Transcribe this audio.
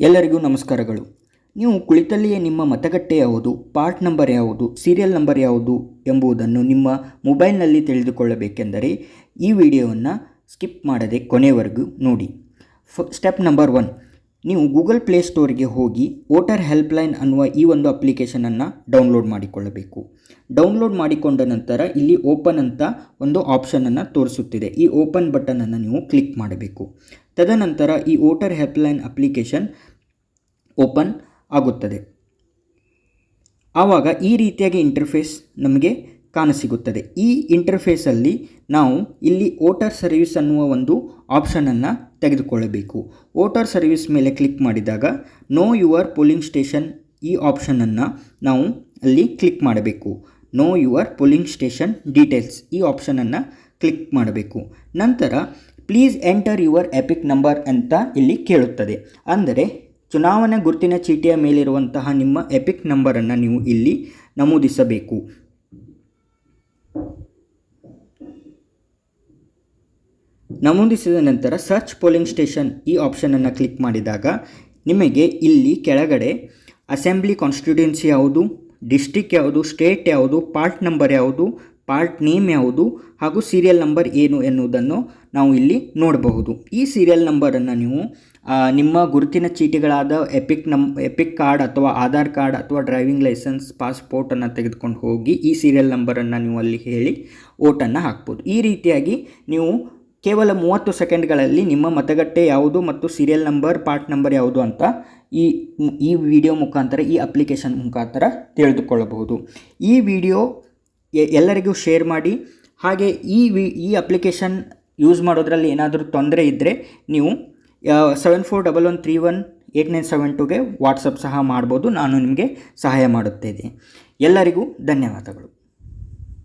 ಎಲ್ಲರಿಗೂ ನಮಸ್ಕಾರಗಳು. ನೀವು ಕುಳಿತಲ್ಲಿಯೇ ನಿಮ್ಮ ಮತಗಟ್ಟೆ ಯಾವುದು, ಪಾರ್ಟ್ ನಂಬರ್ ಯಾವುದು, ಸೀರಿಯಲ್ ನಂಬರ್ ಯಾವುದು ಎಂಬುದನ್ನು ನಿಮ್ಮ ಮೊಬೈಲ್ನಲ್ಲಿ ತಿಳಿದುಕೊಳ್ಳಬೇಕೆಂದರೆ ಈ ವಿಡಿಯೋವನ್ನು ಸ್ಕಿಪ್ ಮಾಡದೆ ಕೊನೆವರೆಗೂ ನೋಡಿ. ಫ, ಸ್ಟೆಪ್ ನಂಬರ್ ಒನ್. ನೀವು ಗೂಗಲ್ ಪ್ಲೇ ಸ್ಟೋರಿಗೆ ಹೋಗಿ ವೋಟರ್ ಹೆಲ್ಪ್ಲೈನ್ ಅನ್ನುವ ಈ ಒಂದು ಅಪ್ಲಿಕೇಶನನ್ನು ಡೌನ್ಲೋಡ್ ಮಾಡಿಕೊಳ್ಳಬೇಕು. ಡೌನ್ಲೋಡ್ ಮಾಡಿಕೊಂಡ ನಂತರ ಇಲ್ಲಿ ಓಪನ್ ಅಂತ ಒಂದು ಆಪ್ಷನನ್ನು ತೋರಿಸುತ್ತಿದೆ. ಈ ಓಪನ್ ಬಟನನ್ನು ನೀವು ಕ್ಲಿಕ್ ಮಾಡಬೇಕು. ತದನಂತರ ಈ ವೋಟರ್ ಹೆಲ್ಪ್ಲೈನ್ ಅಪ್ಲಿಕೇಶನ್ ಓಪನ್ ಆಗುತ್ತದೆ. ಆವಾಗ ಈ ರೀತಿಯಾಗಿ ಇಂಟರ್ಫೇಸ್ ನಮಗೆ ಕಾಣಸಿಗುತ್ತದೆ. ಈ ಇಂಟರ್ಫೇಸಲ್ಲಿ ನಾವು ಇಲ್ಲಿ ವೋಟರ್ ಸರ್ವಿಸ್ ಅನ್ನುವ ಒಂದು ಆಪ್ಷನನ್ನು ತೆಗೆದುಕೊಳ್ಳಬೇಕು. ವೋಟರ್ ಸರ್ವಿಸ್ ಮೇಲೆ ಕ್ಲಿಕ್ ಮಾಡಿದಾಗ ನೋ ಯುವರ್ ಪೋಲಿಂಗ್ ಸ್ಟೇಷನ್ ಈ ಆಪ್ಷನನ್ನು ನಾವು ಅಲ್ಲಿ ಕ್ಲಿಕ್ ಮಾಡಬೇಕು. Know your polling station details ಈ ಆಪ್ಷನನ್ನು ಕ್ಲಿಕ್ ಮಾಡಬೇಕು. ನಂತರ please enter your EPIC number ಅಂತ ಇಲ್ಲಿ ಕೇಳುತ್ತದೆ. ಅಂದರೆ, ಚುನಾವಣಾ ಗುರುತಿನ ಚೀಟಿಯ ಮೇಲಿರುವಂತಹ ನಿಮ್ಮ ಎಪಿಕ್ ನಂಬರನ್ನು ನೀವು ಇಲ್ಲಿ ನಮೂದಿಸಬೇಕು. ನಮೂದಿಸಿದ ನಂತರ ಸರ್ಚ್ ಪೋಲಿಂಗ್ ಸ್ಟೇಷನ್ ಈ ಆಪ್ಷನನ್ನು ಕ್ಲಿಕ್ ಮಾಡಿದಾಗ, ನಿಮಗೆ ಇಲ್ಲಿ ಕೆಳಗಡೆ ಅಸೆಂಬ್ಲಿ ಕಾನ್ಸ್ಟಿಟ್ಯೂನ್ಸಿ ಯಾವುದು ಡಿಸ್ಟಿಕ್ ಯಾವುದು ಸ್ಟೇಟ್ ಯಾವುದು ಪಾರ್ಟ್ ನಂಬರ್ ಯಾವುದು ಪಾರ್ಟ್ ನೇಮ್ ಯಾವುದು ಹಾಗೂ ಸೀರಿಯಲ್ ನಂಬರ್ ಏನು ಎನ್ನುವುದನ್ನು ನಾವು ಇಲ್ಲಿ ನೋಡಬಹುದು. ಈ ಸೀರಿಯಲ್ ನಂಬರನ್ನು ನೀವು ನಿಮ್ಮ ಗುರುತಿನ ಚೀಟಿಗಳಾದ ಎಪಿಕ್ ನಮ್ ಎಪಿಕ್ ಕಾರ್ಡ್ ಅಥವಾ ಆಧಾರ್ ಕಾರ್ಡ್ ಅಥವಾ ಡ್ರೈವಿಂಗ್ ಲೈಸೆನ್ಸ್ ಪಾಸ್ಪೋರ್ಟನ್ನು ತೆಗೆದುಕೊಂಡು ಹೋಗಿ ಈ ಸೀರಿಯಲ್ ನಂಬರನ್ನು ನೀವು ಅಲ್ಲಿ ಹೇಳಿ ಓಟನ್ನು ಹಾಕ್ಬೋದು. ಈ ರೀತಿಯಾಗಿ ನೀವು ಕೇವಲ ಮೂವತ್ತು ಸೆಕೆಂಡ್ಗಳಲ್ಲಿ ನಿಮ್ಮ ಮತಗಟ್ಟೆ ಯಾವುದು ಮತ್ತು ಸೀರಿಯಲ್ ನಂಬರ್ ಪಾರ್ಟ್ ನಂಬರ್ ಯಾವುದು ಅಂತ ಈ ಈ ವಿಡಿಯೋ ಮುಖಾಂತರ, ಈ ಅಪ್ಲಿಕೇಶನ್ ಮುಖಾಂತರ ತಿಳಿದುಕೊಳ್ಳಬಹುದು. ಈ ವಿಡಿಯೋ ಎಲ್ಲರಿಗೂ ಶೇರ್ ಮಾಡಿ. ಹಾಗೆ ಈ ವಿ, ಈ ಅಪ್ಲಿಕೇಶನ್ ಯೂಸ್ ಮಾಡೋದ್ರಲ್ಲಿ ಏನಾದರೂ ತೊಂದರೆ ಇದ್ದರೆ ನೀವು seven four double one three one eight nine seven ಟೂಗೆ WhatsApp ಸಹ ಮಾಡ್ಬೋದು. ನಾನು ನಿಮಗೆ ಸಹಾಯ ಮಾಡುತ್ತೇನೆ. ಎಲ್ಲರಿಗೂ ಧನ್ಯವಾದಗಳು.